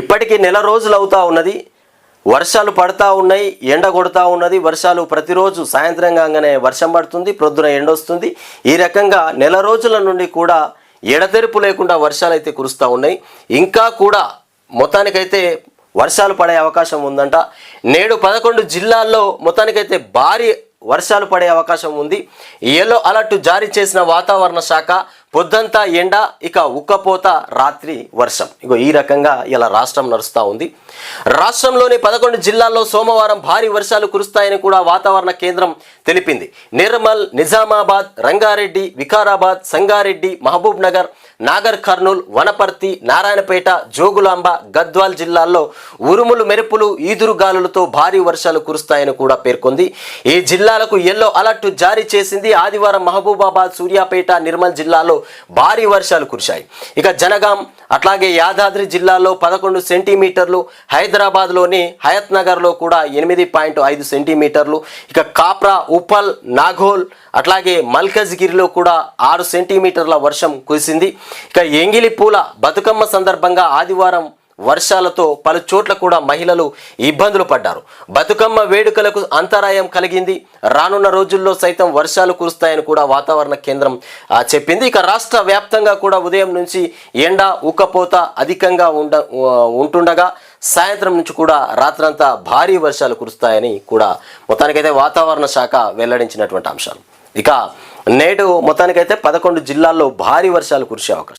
ఇప్పటికీ నెల రోజులు అవుతా ఉన్నది. వర్షాలు పడతా ఉన్నాయి ఎండ కొడతా ఉన్నది. వర్షాలు ప్రతిరోజు సాయంత్రం కాగానే వర్షం పడుతుంది ప్రొద్దున ఎండ వస్తుంది. ఈ రకంగా నెల రోజుల నుండి కూడా ఎడతెరుపు లేకుండా వర్షాలు అయితే కురుస్తూ ఉన్నాయి. ఇంకా కూడా మొత్తానికైతే వర్షాలు పడే అవకాశం ఉందంట. నేడు పదకొండు జిల్లాల్లో మొత్తానికైతే భారీ వర్షాలు పడే అవకాశం ఉంది. ఎల్లో అలర్ట్ జారీ చేసిన వాతావరణ శాఖ పొద్దంతా ఎండ ఇక ఉక్కపోత రాత్రి వర్షం. ఇగో ఈ రకంగా ఇలా రాష్ట్రం నడుస్తూ ఉంది. రాష్ట్రంలోని పదకొండు జిల్లాల్లో సోమవారం భారీ వర్షాలు కురుస్తాయని కూడా వాతావరణ కేంద్రం తెలిపింది. నిర్మల్ నిజామాబాద్ రంగారెడ్డి వికారాబాద్ సంగారెడ్డి మహబూబ్ నగర్ నాగర్ కర్నూల్ వనపర్తి నారాయణపేట జోగులాంబ గద్వాల్ జిల్లాల్లో ఉరుములు మెరుపులు ఈదురుగాలులతో భారీ వర్షాలు కురుస్తాయని కూడా పేర్కొంది. ఈ జిల్లాలకు ఎల్లో అలర్ట్ జారీ చేసింది ఆదివారం మహబూబాబాద్ సూర్యాపేట నిర్మల్ జిల్లాలో భారీ వర్షాలు కురిశాయి. ఇక జనగాం అట్లాగే యాదాద్రి జిల్లాలో పదకొండు సెంటీమీటర్లు హైదరాబాద్లోని హయత్ నగర్లో కూడా ఎనిమిది పాయింట్ ఐదు సెంటీమీటర్లు ఇక కాప్రా ఉప్పల్ నాగోల్ అట్లాగే మల్కజ్గిరిలో కూడా ఆరు సెంటీమీటర్ల వర్షం కురిసింది. ఇక ఎంగిలి పూల బతుకమ్మ సందర్భంగా ఆదివారం వర్షాలతో పలు చోట్ల కూడా మహిళలు ఇబ్బందులు పడ్డారు. బతుకమ్మ వేడుకలకు అంతరాయం కలిగింది. రానున్న రోజుల్లో సైతం వర్షాలు కురుస్తాయని కూడా వాతావరణ కేంద్రం చెప్పింది. ఇక రాష్ట్ర వ్యాప్తంగా కూడా ఉదయం నుంచి ఎండ ఉక్కపోత అధికంగా ఉండ ఉంటుండగా సాయంత్రం నుంచి కూడా రాత్రంతా భారీ వర్షాలు కురుస్తాయని కూడా మొత్తానికైతే వాతావరణ శాఖ వెల్లడించినటువంటి అంశాలు. ఇక నేడు మొత్తానికైతే పదకొండు జిల్లాల్లో భారీ వర్షాలు కురిసే అవకాశం.